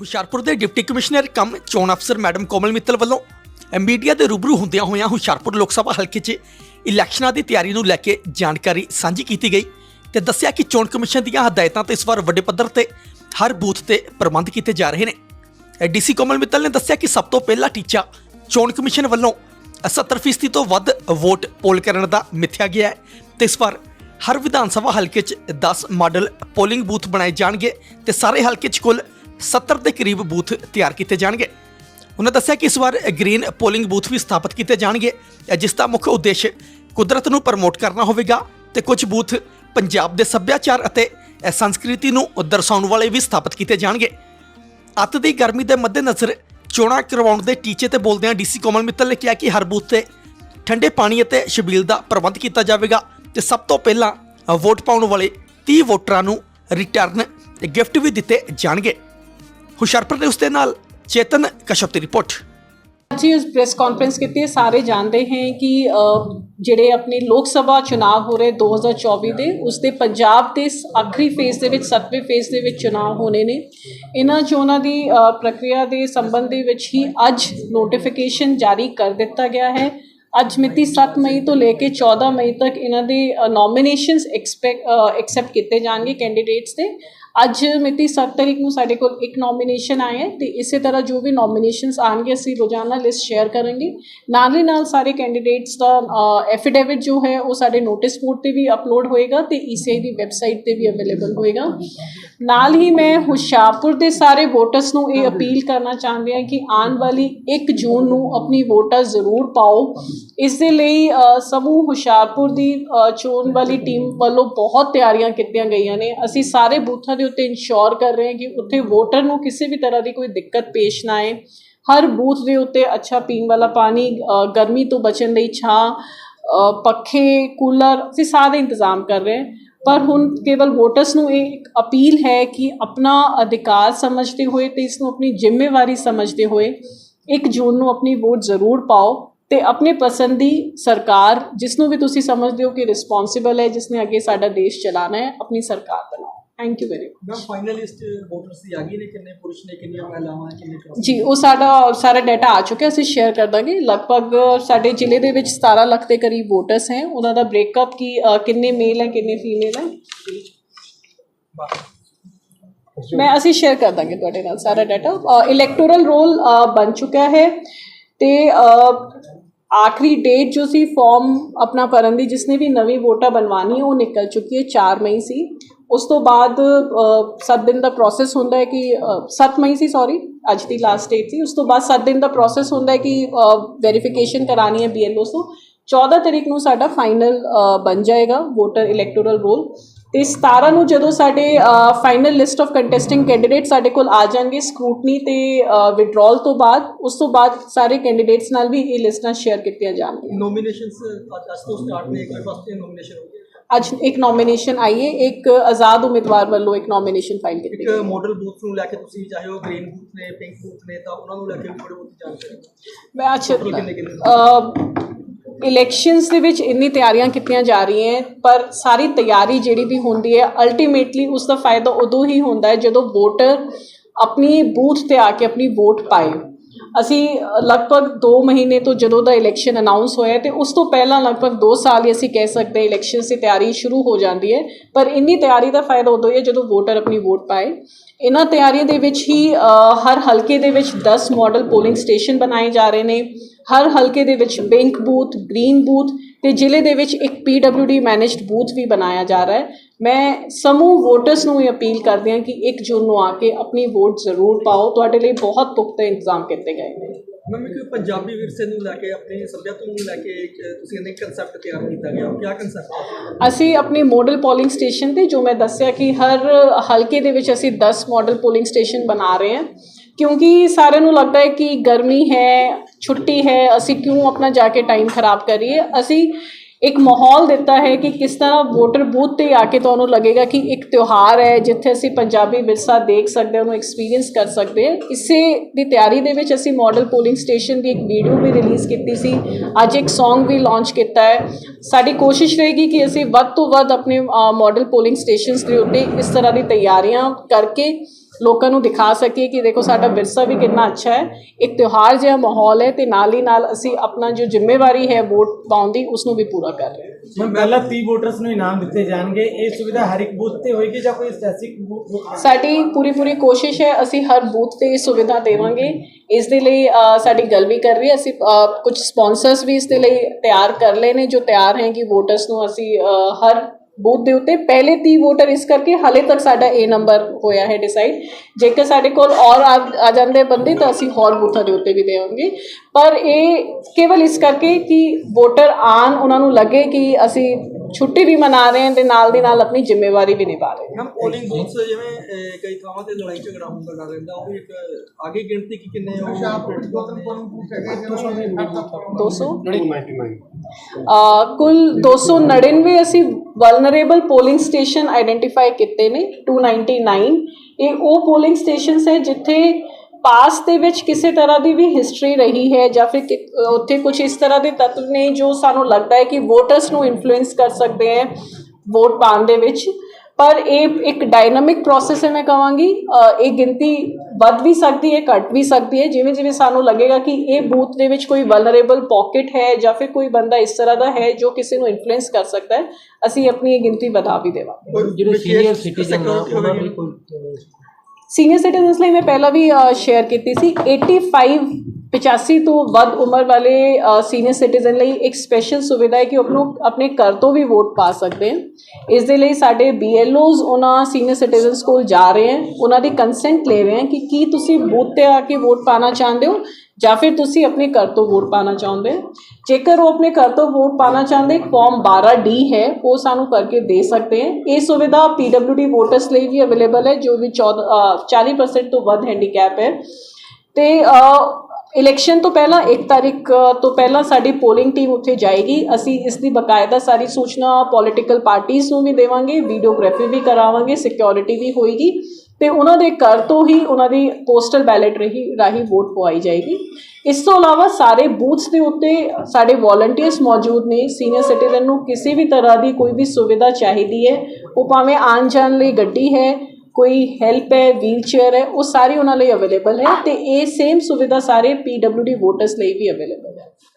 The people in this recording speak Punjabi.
ਹੁਸ਼ਿਆਰਪੁਰ ਦੇ ਡਿਪਟੀ ਕਮਿਸ਼ਨਰ ਕਮ ਚੋਣ ਅਫਸਰ ਮੈਡਮ ਕੋਮਲ ਮਿੱਤਲ ਵੱਲੋਂ ਮੀਡੀਆ ਦੇ ਰੂਬਰੂ ਹੁੰਦਿਆਂ ਹੋਇਆਂ ਹੁਸ਼ਿਆਰਪੁਰ ਲੋਕ ਸਭਾ ਹਲਕੇ 'ਚ ਇਲੈਕਸ਼ਨਾਂ ਦੀ ਤਿਆਰੀ ਨੂੰ ਲੈ ਕੇ ਜਾਣਕਾਰੀ ਸਾਂਝੀ ਕੀਤੀ ਗਈ ਤੇ ਦੱਸਿਆ ਕਿ ਚੋਣ ਕਮਿਸ਼ਨ ਦੀਆਂ ਹਦਾਇਤਾਂ ਤੇ ਇਸ ਵਾਰ ਵੱਡੇ ਪੱਧਰ ਤੇ ਹਰ ਬੂਥ ਤੇ ਪ੍ਰਬੰਧ ਕੀਤੇ ਜਾ ਰਹੇ ਨੇ। ਡੀਸੀ ਕੋਮਲ ਮਿੱਤਲ ਨੇ ਦੱਸਿਆ ਕਿ ਸਭ ਤੋਂ ਪਹਿਲਾ ਟੀਚਾ ਚੋਣ ਕਮਿਸ਼ਨ ਵੱਲੋਂ 70% ਤੋਂ ਵੱਧ ਵੋਟ ਪੋਲ ਕਰਨ ਦਾ ਮਿੱਥਿਆ ਗਿਆ ਹੈ ਤੇ ਇਸ ਵਾਰ ਹਰ ਵਿਧਾਨ ਸਭਾ ਹਲਕੇ 'ਚ 10 ਮਾਡਲ ਪੋਲਿੰਗ ਬੂਥ ਬਣਾਏ ਜਾਣਗੇ ਤੇ ਸਾਰੇ ਹਲਕੇ 'ਚ ਕੁੱਲ 70 ਦੇ ਕਰੀਬ ਬੂਥ ਤਿਆਰ ਕੀਤੇ ਜਾਣਗੇ। ਉਹਨਾਂ ਦੱਸਿਆ ਕਿ ਇਸ ਵਾਰ ਗ੍ਰੀਨ ਪੋਲਿੰਗ ਬੂਥ ਵੀ ਸਥਾਪਿਤ ਕੀਤੇ ਜਾਣਗੇ। ਜਿਸ ਦਾ ਮੁੱਖ ਉਦੇਸ਼ ਕੁਦਰਤ ਨੂੰ ਪ੍ਰਮੋਟ ਕਰਨਾ ਹੋਵੇਗਾ ਤੇ ਕੁਝ ਬੂਥ ਪੰਜਾਬ ਦੇ ਸੱਭਿਆਚਾਰ ਅਤੇ ਸੰਸਕ੍ਰਿਤੀ ਨੂੰ ਦਰਸਾਉਣ ਵਾਲੇ ਵੀ ਸਥਾਪਿਤ ਕੀਤੇ ਜਾਣਗੇ। ਅੱਤ ਦੀ ਗਰਮੀ ਦੇ ਮੱਦੇਨਜ਼ਰ ਚੋਣਾਂ ਕਰਵਾਉਣ ਦੇ ਟੀਚੇ ਤੇ ਬੋਲਦਿਆਂ ਡੀਸੀ ਕੋਮਲ ਮਿੱਤਲ ਨੇ ਕਿਹਾ ਕਿ ਹਰ ਬੂਥ ਤੇ ਠੰਡੇ ਪਾਣੀ ਅਤੇ ਸ਼ਬੀਲ ਦਾ ਪ੍ਰਬੰਧ ਕੀਤਾ ਜਾਵੇਗਾ ਤੇ ਸਭ ਤੋਂ ਪਹਿਲਾਂ ਵੋਟ ਪਾਉਣ ਵਾਲੇ 30 ਵੋਟਰਾਂ ਨੂੰ ਰਿਟਰਨ ਗਿਫਟ ਵੀ ਦਿੱਤੇ ਜਾਣਗੇ। ਹੁਸ਼ਿਆਰਪੁਰ ਦੇ ਉਸ ਨਾਲ ਚੇਤਨ ਕਸ਼ਪ ਦੀ ਰਿਪੋਰਟ। ਅੱਜ ਇਸ ਪ੍ਰੈਸ ਕਾਨਫਰੰਸ ਕੀਤੀ ਹੈ, ਸਾਰੇ ਜਾਣਦੇ ਹੈ ਕਿ ਜਿਹੜੇ ਆਪਣੇ ਲੋਕ ਸਭਾ ਚੁਣਾਵ ਹੋ ਰਹੇ 2024 ਦੇ ਉਸ ਦੇ ਪੰਜਾਬ ਦੇ ਆਖਰੀ ਫੇਜ਼ ਦੇ ਵਿੱਚ, ਸੱਤਵੇਂ ਫੇਜ਼ ਦੇ ਵਿੱਚ ਚੁਣਾਵ ਹੋਣੇ ਨੇ। ਇਹਨਾਂ ਚੋਣਾਂ ਦੀ ਪ੍ਰਕਿਰਿਆ ਦੇ ਸੰਬੰਧ ਦੇ ਵਿੱਚ ਹੀ ਅੱਜ ਨੋਟੀਫਿਕੇਸ਼ਨ ਜਾਰੀ ਕਰ ਦਿੱਤਾ ਗਿਆ ਹੈ। ਅੱਜ ਮਿਤੀ 7 ਮਈ ਤੋਂ ਲੈ ਕੇ 14 ਮਈ ਤੱਕ ਇਹਨਾਂ ਦੇ ਨੋਮੀਨੇਸ਼ਨਸ ਐਕਸੈਪਟ ਕੀਤੇ ਜਾਣਗੇ ਕੈਂਡੀਡੇਟਸ ਦੇ ਅੱਜ ਮਿਤੀ 7 ਤਰੀਕ ਨੂੰ ਸਾਡੇ ਕੋਲ ਇੱਕ ਨੋਮੀਨੇਸ਼ਨ ਆਇਆ ਹੈ ਤੇ ਇਸੇ ਤਰ੍ਹਾਂ ਜੋ ਵੀ ਨੋਮੀਨੇਸ਼ਨਸ ਆਣਗੇ ਅਸੀਂ ਰੋਜ਼ਾਨਾ ਲਿਸਟ ਸ਼ੇਅਰ ਕਰਾਂਗੇ। ਨਾਲ ਹੀ ਨਾਲ ਸਾਰੇ ਕੈਂਡੀਡੇਟਸ ਦਾ ਐਫੀਡੇਵਿਟ ਜੋ ਹੈ, ਉਹ ਸਾਡੇ ਨੋਟਿਸ ਬੋਰਡ ਤੇ ਵੀ ਅਪਲੋਡ ਹੋਏਗਾ ਤੇ ਈਸੀਆਈ ਦੀ ਵੈਬਸਾਈਟ ਤੇ ਵੀ ਅਵੇਲੇਬਲ ਹੋਏਗਾ। ਨਾਲ ਹੀ ਮੈਂ ਹੁਸ਼ਿਆਰਪੁਰ ਦੇ ਸਾਰੇ ਵੋਟਰਸ ਨੂੰ ਇਹ ਅਪੀਲ ਕਰਨਾ ਚਾਹੁੰਦੀ ਹਾਂ ਕਿ ਆਉਣ ਵਾਲੀ 1 ਜੂਨ ਨੂੰ ਆਪਣੀ ਵੋਟਾਂ ਜ਼ਰੂਰ ਪਾਓ। ਇਸ ਦੇ ਲਈ ਸਮੂਹ ਹੁਸ਼ਿਆਰਪੁਰ ਦੀ ਚੋਣ ਵਾਲੀ ਟੀਮ ਵੱਲੋਂ ਬਹੁਤ ਤਿਆਰੀਆਂ ਕੀਤੀਆਂ ਗਈਆਂ ਨੇ। ਅਸੀਂ ਸਾਰੇ ਬੂਥਾਂ ਦੇ ਉੱਤੇ ਇਨਸ਼ੋਰ ਕਰ ਰਹੇ ਹਾਂ ਕਿ ਉੱਥੇ ਵੋਟਰ ਨੂੰ ਕਿਸੇ ਵੀ ਤਰ੍ਹਾਂ ਦੀ ਕੋਈ ਦਿੱਕਤ ਪੇਸ਼ ਨਾ ਆਏ। ਹਰ ਬੂਥ ਦੇ ਉੱਤੇ ਅੱਛਾ ਪੀਣ ਵਾਲਾ ਪਾਣੀ ਗਰਮੀ ਤੋਂ ਬਚਣ ਲਈ ਛਾਂ ਪੱਖੇ, ਕੂਲਰ ਅਸੀਂ ਸਾਰੇ ਇੰਤਜ਼ਾਮ ਕਰ ਰਹੇ ਹਾਂ। ਪਰ ਹੁਣ ਕੇਵਲ ਵੋਟਰਸ ਨੂੰ ਇਹ ਇੱਕ ਅਪੀਲ ਹੈ ਕਿ ਆਪਣਾ ਅਧਿਕਾਰ ਸਮਝਦੇ ਹੋਏ ਤੇ ਇਸ ਨੂੰ ਆਪਣੀ ਜ਼ਿੰਮੇਵਾਰੀ ਸਮਝਦੇ ਹੋਏ 1 ਜੂਨ ਨੂੰ ਆਪਣੀ ਵੋਟ ਜ਼ਰੂਰ ਪਾਓ ਤੇ ਆਪਣੇ ਪਸੰਦ ਦੀ ਸਰਕਾਰ, ਜਿਸ ਨੂੰ ਵੀ ਤੁਸੀਂ ਸਮਝਦੇ ਹੋ ਕਿ ਰਿਸਪੌਂਸਿਬਲ ਹੈ, ਜਿਸ ਨੇ ਅੱਗੇ ਸਾਡਾ ਦੇਸ਼ ਚਲਾਣਾ ਹੈ, ਆਪਣੀ ਸਰਕਾਰ ਬਣਾਓ। ਥੈਂਕ ਯੂ ਵੈਰੀ ਮੈਂ ਫਾਈਨਲਿਸਟ ਵੋਟਰਸ ਦੀ ਆ ਗਈ ਨੇ ਕਿੰਨੇ ਪੁਰਸ਼ ਨੇ ਕਿੰਨੀਆਂ ਮਹਿਲਾਵਾਂ ਕਿੰਨੇ ਜੀ ਉਹ ਸਾਡਾ ਸਾਰਾ ਡਾਟਾ ਆ ਚੁੱਕਿਆ ਅਸੀਂ ਸ਼ੇਅਰ ਕਰ ਦਾਂਗੇ। ਲਗਭਗ ਸਾਡੇ ਜ਼ਿਲ੍ਹੇ ਦੇ ਵਿੱਚ 17 ਲੱਖ ਦੇ ਕਰੀਬ ਵੋਟਰਸ ਹੈ। ਉਹਨਾਂ ਦਾ ਬ੍ਰੇਕਅਪ ਕੀ ਅ, ਕਿੰਨੇ ਮੇਲ ਹੈ ਕਿੰਨੇ ਫੀਮੇਲ ਹੈ? ਮੈਂ ਅਸੀਂ ਸ਼ੇਅਰ ਕਰ ਦਾਂਗੇ ਤੁਹਾਡੇ ਨਾਲ ਸਾਰਾ ਡਾਟਾ ਇਲੈਕਟੋਰਲ ਰੋਲ ਬਣ ਚੁੱਕਾ ਹੈ। ਤੇ ਅ, ਆਖਰੀ ਡੇਟ ਜੋ ਸੀ ਫਾਰਮ ਆਪਣਾ ਭਰਨ ਦੀ ਜਿਸਨੇ ਵੀ ਨਵੀਂ ਵੋਟਾਂ ਬਣਵਾਣੀ ਹੈ ਉਹ ਨਿਕਲ ਚੁੱਕੀ ਹੈ 4 ਮਈ ਸੀ। ਉਸ ਤੋਂ ਬਾਅਦ 7 ਦਿਨ ਦਾ ਪ੍ਰੋਸੈਸ ਹੁੰਦਾ ਹੈ ਕਿ 7 ਮਈ ਸੀ ਸੌਰੀ ਅੱਜ ਦੀ ਲਾਸਟ ਡੇਟ ਸੀ। ਉਸ ਤੋਂ ਬਾਅਦ 7 ਦਿਨ ਦਾ ਪ੍ਰੋਸੈਸ ਹੁੰਦਾ ਹੈ ਕਿ ਵੈਰੀਫਿਕੇਸ਼ਨ ਕਰਾਣੀ ਹੈ ਬੀਐਲਓ ਤੋਂ। 14 ਤਰੀਕ ਨੂੰ ਸਾਡਾ ਫਾਈਨਲ ਬਣ ਜਾਏਗਾ ਵੋਟਰ ਇਲੈਕਟੋਰਲ ਰੋਲ ਤੇ 17 ਨੂੰ ਜਦੋਂ ਸਾਡੇ final list of contesting candidate ਸਾਡੇ ਕੋਲ ਆ ਜਾਣਗੇ ਸਕਰੂਟਨੀ ਤੇ ਵਿਡਰਾਲ ਤੋਂ ਬਾਅਦ, ਉਸ ਤੋਂ ਬਾਅਦ ਸਾਰੇ ਕੈਂਡੀਡੇਟਸ ਨਾਲ ਵੀ ਇਹ ਲਿਸਟਾਂ ਸ਼ੇਅਰ ਕੀਤੀਆਂ ਜਾਣਗੀਆਂ। ਨੋਮੀਨੇਸ਼ਨਸ ਅੱਜ ਤੋਂ ਸਟਾਰਟ ਨੇ, ਇੱਕ ਫਸਟ ਨੋਮੀਨੇਸ਼ਨ ਅੱਜ ਇੱਕ ਨੋਮੀਨੇਸ਼ਨ ਆਈ ਹੈ ਇੱਕ ਆਜ਼ਾਦ ਉਮੀਦਵਾਰ ਵੱਲੋਂ ਇੱਕ ਨੋਮੀਨੇਸ਼ਨ ਫਾਈਲ ਕੀਤੀ ਇੱਕ ਗਈ ਮਾਡਲ ਬੂਥ ਨੂੰ ਲੈ ਕੇ ਤੁਸੀਂ ਚਾਹੇ ਉਹ ਗ੍ਰੀਨ ਬੂਥ ਨੇ ਪਿੰਕ ਬੂਥ ਨੇ ਤਾਂ ਉਹਨਾਂ ਨੂੰ ਲੈ ਕੇ ਥੋੜੀ ਬਹੁਤੀ ਜਾਣਕਾਰੀ। ਮੈਂ ਅੱਛਾ ਇਲੈਕਸ਼ਨਸ ਦੇ ਵਿੱਚ ਇੰਨੀ ਤਿਆਰੀਆਂ ਕੀਤੀਆਂ ਜਾ ਰਹੀਆਂ ਪਰ ਸਾਰੀ ਤਿਆਰੀ ਜਿਹੜੀ ਵੀ ਹੁੰਦੀ ਹੈ ਅਲਟੀਮੇਟਲੀ ਉਸ ਦਾ ਫਾਇਦਾ ਉਦੋਂ ਹੀ ਹੁੰਦਾ ਹੈ ਜਦੋਂ ਵੋਟਰ ਆਪਣੀ ਬੂਥ ਤੇ ਆ ਕੇ ਆਪਣੀ ਵੋਟ ਪਾਏ। ਅਸੀਂ ਲਗਭਗ 2 ਮਹੀਨੇ ਤੋਂ ਜਦੋਂ ਦਾ ਇਲੈਕਸ਼ਨ ਅਨਾਉਂਸ ਹੋਇਆ ਤੇ ਉਸ ਤੋਂ ਪਹਿਲਾਂ ਲਗਭਗ 2 ਸਾਲ ਹੀ ਅਸੀਂ ਕਹਿ ਸਕਦੇ ਇਲੈਕਸ਼ਨ ਦੀ ਤਿਆਰੀ ਸ਼ੁਰੂ ਹੋ ਜਾਂਦੀ ਹੈ। ਪਰ ਇੰਨੀ ਤਿਆਰੀ ਦਾ ਫਾਇਦਾ ਉਦੋਂ ਹੀ ਹੈ ਜਦੋਂ ਵੋਟਰ ਆਪਣੀ ਵੋਟ ਪਾਏ। ਇਹਨਾਂ ਤਿਆਰੀਆਂ ਦੇ ਵਿੱਚ ਹੀ ਹਰ ਹਲਕੇ ਦੇ ਵਿੱਚ 10 ਮਾਡਲ ਪੋਲਿੰਗ ਸਟੇਸ਼ਨ ਬਣਾਏ ਜਾ ਰਹੇ ਨੇ। ਹਰ ਹਲਕੇ ਦੇ ਵਿੱਚ ਪਿੰਕ ਬੂਥ ਗ੍ਰੀਨ ਬੂਥ ਤੇ ਜ਼ਿਲ੍ਹੇ ਦੇ ਵਿੱਚ ਇੱਕ PWD ਮੈਨੇਜਡ ਬੂਥ ਵੀ ਬਣਾਇਆ ਜਾ ਰਿਹਾ ਹੈ। ਮੈਂ ਸਮੂਹ ਵੋਟਰਸ ਨੂੰ ਇਹ ਅਪੀਲ ਕਰਦੀ ਹਾਂ ਕਿ 1 ਜੂਨ ਨੂੰ ਆ ਕੇ ਆਪਣੀ ਵੋਟ ਜ਼ਰੂਰ ਪਾਓ। ਤੁਹਾਡੇ ਲਈ ਬਹੁਤ ਪੁਖਤਾ ਇੰਤਜ਼ਾਮ ਕੀਤੇ ਗਏ ਨੇ। ਮੈਂ ਕਿ ਪੰਜਾਬੀ ਵਿਰਸੇ ਨੂੰ ਲੈ ਕੇ ਆਪਣੇ ਸੱਭਿਅਤਾ ਨੂੰ ਲੈ ਕੇ ਇੱਕ ਤੁਸੀਂ ਇਹਨੇ ਕਨਸੈਪਟ ਤਿਆਰ ਕੀਤਾ ਗਿਆ। ਕੀ ਕਨਸੈਪਟ ਅਸੀਂ ਆਪਣੀ ਮਾਡਲ ਪੋਲਿੰਗ ਸਟੇਸ਼ਨ ਤੇ ਜੋ ਮੈਂ ਦੱਸਿਆ ਕਿ ਹਰ ਹਲਕੇ ਦੇ ਵਿੱਚ ਅਸੀਂ 10 ਮਾਡਲ ਪੋਲਿੰਗ ਸਟੇਸ਼ਨ ਬਣਾ ਰਹੇ ਹਾਂ। ਕਿਉਂਕਿ ਸਾਰਿਆਂ ਨੂੰ ਲੱਗਦਾ ਹੈ ਕਿ ਗਰਮੀ ਹੈ ਛੁੱਟੀ ਹੈ ਅਸੀਂ ਕਿਉਂ ਆਪਣਾ ਜਾ ਕੇ ਟਾਈਮ ਖਰਾਬ ਕਰੀਏ? ਅਸੀਂ ਇੱਕ ਮਾਹੌਲ ਦਿੱਤਾ ਹੈ ਕਿ ਕਿਸ ਤਰ੍ਹਾਂ ਵੋਟਰ ਬੂਥ ਤੇ ਆ ਕੇ ਤੁਹਾਨੂੰ ਲੱਗੇਗਾ ਕਿ ਇੱਕ ਤਿਉਹਾਰ ਹੈ, ਜਿੱਥੇ ਅਸੀਂ ਪੰਜਾਬੀ ਵਿਰਸਾ ਦੇਖ ਸਕਦੇ ਹਾਂ, ਉਹਨੂੰ ਐਕਸਪੀਰੀਅੰਸ ਕਰ ਸਕਦੇ ਹਾਂ। ਇਸੇ ਦੀ ਤਿਆਰੀ ਦੇ ਵਿੱਚ ਅਸੀਂ ਮਾਡਲ ਪੋਲਿੰਗ ਸਟੇਸ਼ਨ ਦੀ ਇੱਕ ਵੀਡੀਓ ਵੀ ਰਿਲੀਜ਼ ਕੀਤੀ ਸੀ। ਅੱਜ ਇੱਕ Song ਵੀ ਲਾਂਚ ਕੀਤਾ ਹੈ। ਸਾਡੀ ਕੋਸ਼ਿਸ਼ ਰਹੇਗੀ ਕਿ ਅਸੀਂ ਵੱਧ ਤੋਂ ਵੱਧ ਆਪਣੇ ਮਾਡਲ ਪੋਲਿੰਗ ਸਟੇਸ਼ਨਸ ਦੇ ਉੱਤੇ ਇਸ ਤਰ੍ਹਾਂ ਦੀ ਤਿਆਰੀਆਂ ਕਰਕੇ ਲੋਕਾਂ ਨੂੰ ਦਿਖਾ ਸਕੀਏ ਕਿ ਦੇਖੋ ਸਾਡਾ ਵਿਰਸਾ ਵੀ ਕਿੰਨਾ ਅੱਛਾ ਹੈ। ਇੱਕ ਤਿਉਹਾਰ ਜਿਹਾ ਮਾਹੌਲ ਹੈ ਤੇ ਨਾਲ ਹੀ ਨਾਲ ਅਸੀਂ ਆਪਣਾ ਜੋ ਜ਼ਿੰਮੇਵਾਰੀ ਹੈ ਵੋਟ ਪਾਉਣ ਦੀ ਉਸ ਨੂੰ ਵੀ ਪੂਰਾ ਕਰ ਰਹੇ ਹਾਂ। ਪਹਿਲਾਂ 30 ਵੋਟਰਸ ਨੂੰ ਇਨਾਮ ਦਿੱਤੇ ਜਾਣਗੇ। ਇਹ ਸੁਵਿਧਾ ਹਰ ਇੱਕ ਬੂਥ ਤੇ ਹੋਏਗੀ ਜਾਂ ਕੋਈ ਸਪੈਸਿਫਿਕ ਬੂਥ ਸਾਡੀ ਪੂਰੀ ਪੂਰੀ ਕੋਸ਼ਿਸ਼ ਹੈ ਅਸੀਂ ਹਰ ਬੂਥ ਤੇ ਇਹ ਸੁਵਿਧਾ ਦੇਵਾਂਗੇ। ਇਸ ਦੇ ਲਈ ਸਾਡੀ ਗੱਲ ਵੀ ਕਰ ਰਹੀ ਹੈ। ਅਸੀਂ ਕੁਝ ਸਪਾਂਸਰਸ ਵੀ ਇਸ ਦੇ ਲਈ ਤਿਆਰ ਕਰ ਲਏ ਨੇ ਜੋ ਤਿਆਰ ਹੈ ਕਿ ਵੋਟਰਸ ਨੂੰ ਅਸੀਂ ਹਰ ਬੂਥ ਦੇ ਉੱਤੇ। ਪਹਿਲੇ 30 ਵੋਟਰ ਇਸ ਕਰਕੇ ਹਾਲੇ ਤੱਕ ਸਾਡਾ ਇਹ ਨੰਬਰ ਹੋਇਆ ਹੈ ਡਿਸਾਈਡ ਜੇਕਰ ਸਾਡੇ ਕੋਲ ਔਰ ਆ ਆ ਜਾਂਦੇ ਬੰਦੇ ਤਾਂ ਅਸੀਂ ਹੋਰ ਬੂਥਾਂ ਦੇ ਉੱਤੇ ਵੀ ਦੇਵਾਂਗੇ। ਪਰ ਇਹ ਕੇਵਲ ਇਸ ਕਰਕੇ ਕਿ ਵੋਟਰ ਆਣ ਉਹਨਾਂ ਨੂੰ ਲੱਗੇ ਕਿ ਅਸੀਂ ਛੁੱਟੀ ਵੀ ਮਨਾ ਰਹੇ ਹਾਂ ਤੇ ਨਾਲ ਦੀ ਨਾਲ ਆਪਣੀ ਜ਼ਿੰਮੇਵਾਰੀ ਵੀ ਨਿਭਾ ਰਹੇ ਹਾਂ। ਮੈਮ ਪੋਲਿੰਗ ਬੂਥਸ ਜਿਵੇਂ ਅਹ, ਕਈ ਥਾਵਾਂ ਤੇ ਲੜਾਈ ਝਗੜਾ ਹੋਣ ਦਾ ਡਰ ਰਹਿੰਦਾ ਉਹ ਵੀ ਇੱਕ ਆਗੇ ਗਿਣਤੀ ਕੀ ਕਿੰਨੇ ਉਹ 200 ਅ, ਕੁੱਲ 299 ਅਸੀਂ ਵਲਨਰੇਬਲ ਪੋਲਿੰਗ ਸਟੇਸ਼ਨ ਆਇਡੈਂਟੀਫਾਈ ਕੀਤੇ ਨੇ 299 ਇਹ ਉਹ ਪੋਲਿੰਗ ਸਟੇਸ਼ਨਸ ਹੈ ਜਿੱਥੇ ਪਾਸ ਦੇ ਵਿੱਚ ਕਿਸੇ ਤਰ੍ਹਾਂ ਦੀ ਵੀ ਹਿਸਟਰੀ ਰਹੀ ਹੈ ਜਾਂ ਫਿਰ ਉੱਥੇ ਕੁਝ ਇਸ ਤਰ੍ਹਾਂ ਦੇ ਤੱਤਵ ਨੇ ਜੋ ਸਾਨੂੰ ਲੱਗਦਾ ਹੈ ਕਿ ਵੋਟਰਸ ਨੂੰ ਇਨਫਲੂਐਂਸ ਕਰ ਸਕਦੇ ਹੈ ਵੋਟ ਪਾਉਣ ਦੇ ਵਿੱਚ। ਪਰ ਇਹ ਇੱਕ ਡਾਇਨਾਮਿਕ ਪ੍ਰੋਸੈਸ ਹੈ ਮੈਂ ਕਹਾਂਗੀ। ਇਹ ਗਿਣਤੀ ਵੱਧ ਵੀ ਸਕਦੀ ਹੈ ਘਟ ਵੀ ਸਕਦੀ ਹੈ। ਜਿਵੇਂ ਜਿਵੇਂ ਸਾਨੂੰ ਲੱਗੇਗਾ ਕਿ ਇਹ ਬੂਥ ਦੇ ਵਿੱਚ ਕੋਈ ਵਲਨਰੇਬਲ ਪਾਕਟ ਹੈ ਜਾਂ ਫਿਰ ਕੋਈ ਬੰਦਾ ਇਸ ਤਰ੍ਹਾਂ ਦਾ ਹੈ ਜੋ ਕਿਸੇ ਨੂੰ ਇਨਫਲੂਐਂਸ ਕਰ ਸਕਦਾ ਹੈ ਅਸੀਂ ਆਪਣੀ ਇਹ ਗਿਣਤੀ ਵਧਾ ਵੀ ਦੇਵਾਂਗੇ। ਜਿਹੜੇ ਸੀਨੀਅਰ ਸਿਟੀਜ਼ਨ ਆ ਉਹਨਾਂ ਦੀ ਕੋਈ ਸੀਨੀਅਰ ਸਿਟੀਜ਼ਨਸ ਲਈ ਮੈਂ ਪਹਿਲਾਂ ਵੀ ਸ਼ੇਅਰ ਕੀਤੀ ਸੀ। 85 85 ਤੋਂ ਵੱਧ ਉਮਰ ਵਾਲੇ ਸੀਨੀਅਰ ਸਿਟੀਜ਼ਨ ਲਈ ਇੱਕ ਸਪੈਸ਼ਲ ਸੁਵਿਧਾ ਹੈ ਕਿ ਉਹ ਆਪਣੋ ਆਪਣੇ ਘਰ ਤੋਂ ਵੀ ਵੋਟ ਪਾ ਸਕਦੇ ਹਨ। ਇਸ ਦੇ ਲਈ ਸਾਡੇ BLOs ਉਹਨਾਂ ਸੀਨੀਅਰ ਸਿਟੀਜ਼ਨਸ ਕੋਲ ਜਾ ਰਹੇ ਹਨ। ਉਹਨਾਂ ਦੀ ਕੰਸੈਂਟ ਲੈ ਰਹੇ ਹਨ ਕਿ ਕੀ ਤੁਸੀਂ ਬੂਥ ਤੇ ਆ ਕੇ ਵੋਟ ਪਾਣਾ ਚਾਹੁੰਦੇ ਹੋ ਜਾਂ ਫਿਰ ਤੁਸੀਂ ਆਪਣੇ ਘਰ ਤੋਂ ਵੋਟ ਪਾਣਾ ਚਾਹੁੰਦੇ ਜੇਕਰ ਉਹ ਆਪਣੇ ਘਰ ਤੋਂ ਵੋਟ ਪਾਣਾ ਚਾਹੁੰਦੇ ਫਾਰਮ 12D ਹੈ ਉਹ ਸਾਨੂੰ ਕਰਕੇ ਦੇ ਸਕਦੇ ਹੈ। ਇਹ ਸੁਵਿਧਾ PWD ਵੋਟਰਸ ਲਈ ਵੀ ਅਵੇਲੇਬਲ ਹੈ ਜੋ ਵੀ 14 ਅ, 40% ਤੋਂ ਵੱਧ ਹੈਂਡੀਕੈਪ ਹੈ। ਤੇ ਇਲੈਕਸ਼ਨ ਤੋਂ ਪਹਿਲਾਂ 1 ਤਾਰੀਖ ਤੋਂ ਪਹਿਲਾਂ ਸਾਡੀ ਪੋਲਿੰਗ ਟੀਮ ਉੱਥੇ ਜਾਏਗੀ। ਅਸੀਂ ਇਸ ਦੀ ਬਕਾਇਦਾ ਸਾਰੀ ਸੂਚਨਾ ਪੋਲੀਟੀਕਲ ਪਾਰਟੀਆਂ ਨੂੰ ਵੀ ਦੇਵਾਂਗੇ ਵੀਡੀਓਗ੍ਰਾਫੀ ਵੀ ਕਰਾਵਾਂਗੇ ਸਿਕਿਉਰਿਟੀ ਵੀ ਹੋਏਗੀ। ਤੇ ਉਹਨਾਂ ਦੇ ਘਰ ਤੋਂ ਹੀ ਉਹਨਾਂ ਦੀ ਪੋਸਟਲ ਬੈਲਟ ਰਹੀ, ਰਾਹੀਂ ਵੋਟ ਪਵਾਈ ਜਾਏਗੀ। ਇਸ ਤੋਂ ਇਲਾਵਾ ਸਾਰੇ ਬੂਥਸ ਦੇ ਉੱਤੇ ਸਾਡੇ ਵੋਲੰਟੀਅਰਸ ਮੌਜੂਦ ਨੇ ਸੀਨੀਅਰ ਸਿਟੀਜ਼ਨ ਨੂੰ ਕਿਸੇ ਵੀ ਤਰ੍ਹਾਂ ਦੀ ਕੋਈ ਵੀ ਸੁਵਿਧਾ ਚਾਹੀਦੀ ਹੈ, ਉਹ ਭਾਵੇਂ ਆਉਣ ਜਾਣ ਲਈ ਗੱਡੀ ਹੈ, ਕੋਈ ਹੈਲਪ ਹੈ ਵੀਲਚੇਅਰ ਹੈ, ਉਹ ਸਾਰੀ ਉਹਨਾਂ ਲਈ ਅਵੇਲੇਬਲ ਹੈ ਤੇ ਇਹ ਸੇਮ ਸੁਵਿਧਾ ਸਾਰੇ PWD ਵੋਟਰਸ ਲਈ ਵੀ ਅਵੇਲੇਬਲ ਹੈ।